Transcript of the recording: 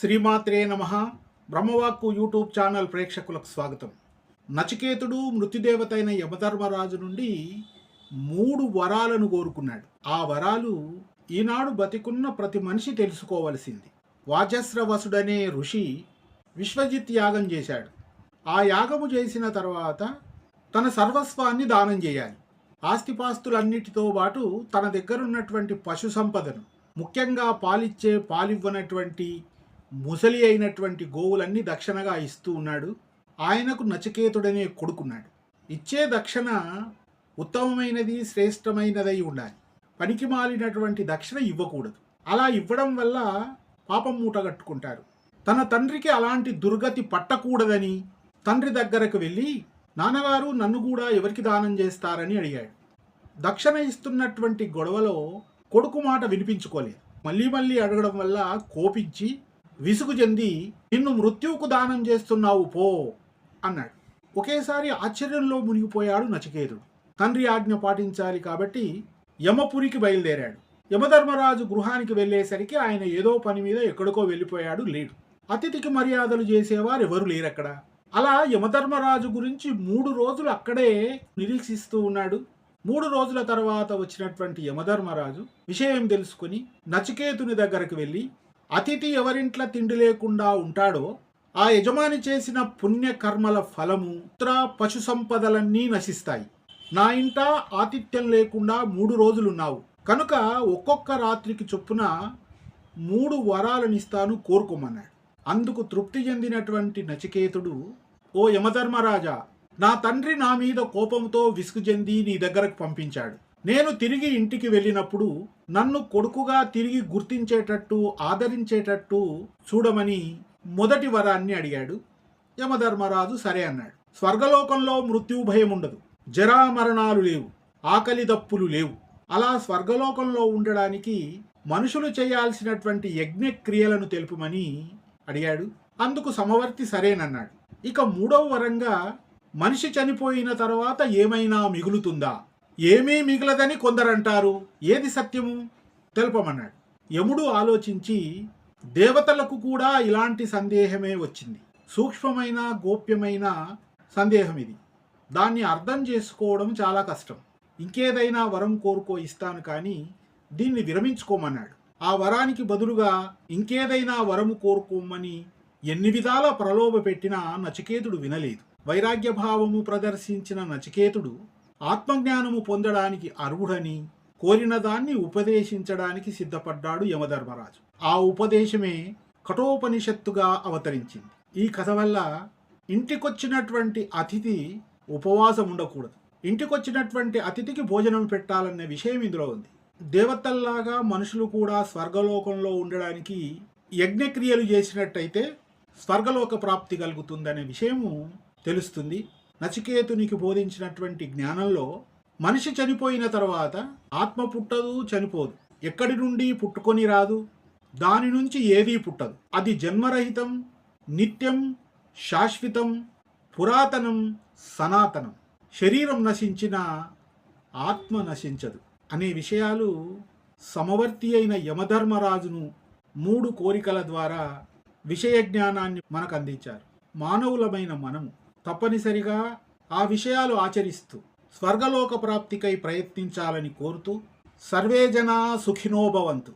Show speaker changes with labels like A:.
A: శ్రీమాత్రే నమ. బ్రహ్మవాక్కు YouTube channel ప్రేక్షకులకు స్వాగతం. నచికేతుడు మృత్యుదేవత అయిన యమధర్మరాజు నుండి మూడు వరాలను కోరుకున్నాడు. ఆ వరాలు ఈనాడు బతికున్న ప్రతి మనిషి తెలుసుకోవలసింది. వాజస్రవసుడనే ఋషి విశ్వజిత్ యాగం చేశాడు. ఆ యాగము చేసిన తర్వాత తన సర్వస్వాన్ని దానం చేయాలి. ఆస్తిపాస్తులన్నిటితో పాటు తన దగ్గరున్నటువంటి పశు సంపదను ముఖ్యంగా పాలిచ్చే పాలివ్వనటువంటి ముసలి అయినటువంటి గోవులన్నీ దక్షిణగా ఇస్తూ ఉన్నాడు. ఆయనకు నచికేతుడనే కొడుకున్నాడు. ఇచ్చే దక్షిణ ఉత్తమమైనది శ్రేష్టమైనదై ఉండాలి. పనికి మాలినటువంటి దక్షిణ ఇవ్వకూడదు. అలా ఇవ్వడం వల్ల పాపం మూట కట్టుకుంటారు తన తండ్రికి అలాంటి దుర్గతి పట్టకూడదని తండ్రి దగ్గరకు వెళ్ళి నాన్నగారు నన్ను కూడా ఎవరికి దానం చేస్తారని అడిగాడు. దక్షిణ ఇస్తున్నటువంటి గొడవలో కొడుకు మాట వినిపించుకోలేదు. మళ్ళీ మళ్ళీ అడగడం వల్ల కోపించి విసుగు చెంది నిన్ను మృత్యువుకు దానం చేస్తున్నావు పో అన్నాడు. ఒకేసారి ఆశ్చర్యంలో మునిగిపోయాడు నచికేతుడు. తండ్రి ఆజ్ఞ పాటించాలి కాబట్టి యమపురికి బయలుదేరాడు. యమధర్మరాజు గృహానికి వెళ్ళేసరికి ఆయన ఏదో పని మీద ఎక్కడికో వెళ్ళిపోయాడు లేడు. అతిథికి మర్యాదలు చేసేవారు ఎవరు లేరక్కడ. అలా యమధర్మరాజు గురించి మూడు రోజులు అక్కడే నిరీక్షిస్తూ ఉన్నాడు. మూడు రోజుల తర్వాత వచ్చినటువంటి యమధర్మరాజు విషయం తెలుసుకుని నచికేతుని దగ్గరకు వెళ్ళి అతిథి ఎవరింట్ల తిండి లేకుండా ఉంటాడో ఆ యజమాని చేసిన పుణ్యకర్మల ఫలము ఇతర పశు సంపదలన్నీ నశిస్తాయి. నా ఇంట ఆతిథ్యం లేకుండా మూడు రోజులున్నావు. కనుక ఒక్కొక్క రాత్రికి చొప్పున మూడు వరాలనిస్తాను కోరుకోమన్నాడు. అందుకు తృప్తి చెందినటువంటి నచికేతుడు ఓ యమధర్మరాజా నా తండ్రి నా మీద కోపంతో విసుగు చెంది నీ దగ్గరకు పంపించాడు. నేను తిరిగి ఇంటికి వెళ్ళినప్పుడు నన్ను కొడుకుగా తిరిగి గుర్తించేటట్టు ఆదరించేటట్టు చూడమని మొదటి వరాన్ని అడిగాడు. యమధర్మరాజు సరే అన్నాడు. స్వర్గలోకంలో మృత్యు భయం ఉండదు. జరామరణాలు లేవు. ఆకలి దప్పులు లేవు. అలా స్వర్గలోకంలో ఉండడానికి మనుషులు చేయాల్సినటువంటి యజ్ఞక్రియలను తెలుపుమని అడిగాడు. అందుకు సమవర్తి సరేనన్నాడు. ఇక మూడవ వరంగా మనిషి చనిపోయిన తర్వాత ఏమైనా మిగులుతుందా? ఏమీ మిగలదని కొందరంటారు. ఏది సత్యము? తెలుపమన్నాడు. యముడు ఆలోచించి దేవతలకు కూడా ఇలాంటి సందేహమే వచ్చింది. సూక్ష్మమైన గోప్యమైన సందేహం ఇది. దాన్ని అర్థం చేసుకోవడం చాలా కష్టం. ఇంకేదైనా వరం కోరుకో ఇస్తాను కానీ దీన్ని విరమించుకోమన్నాడు. ఆ వరానికి బదులుగా ఇంకేదైనా వరము కోరుకోమని ఎన్ని విధాల ప్రలోభ పెట్టినా నచికేతుడు వినలేదు. వైరాగ్య భావము ప్రదర్శించిన నచికేతుడు ఆత్మజ్ఞానము పొందడానికి అర్హుడని కోరిన దాన్ని ఉపదేశించడానికి సిద్ధపడ్డాడు యమధర్మరాజు. ఆ ఉపదేశమే కఠోపనిషత్తుగా అవతరించింది. ఈ కథ వల్ల ఇంటికొచ్చినటువంటి అతిథి ఉపవాసం ఉండకూడదు. ఇంటికొచ్చినటువంటి అతిథికి భోజనం పెట్టాలనే విషయం ఇందులో ఉంది. దేవతల్లాగా మనుషులు కూడా స్వర్గలోకంలో ఉండడానికి యజ్ఞక్రియలు చేసినట్టయితే స్వర్గలోక ప్రాప్తి కలుగుతుందనే విషయము తెలుస్తుంది. నచికేతునికి బోధించినటువంటి జ్ఞానంలో మనిషి చనిపోయిన తర్వాత ఆత్మ పుట్టదు చనిపోదు. ఎక్కడి నుండి పుట్టుకొని రాదు? దాని నుంచి ఏదీ పుట్టదు. అది జన్మరహితం నిత్యం శాశ్వతం పురాతనం సనాతనం. శరీరం నశించిన ఆత్మ నశించదు. అనే విషయాలు సమవర్తి అయిన యమధర్మరాజును మూడు కోరికల ద్వారా విషయ జ్ఞానాన్ని మనకు అందించారు. మానవులమైన మనము తప్పనిసరిగా ఆ విషయాలు ఆచరిస్తూ స్వర్గలోక ప్రాప్తికై ప్రయత్నించాలని కోరుతూ సర్వే జనా సుఖినోభవంతు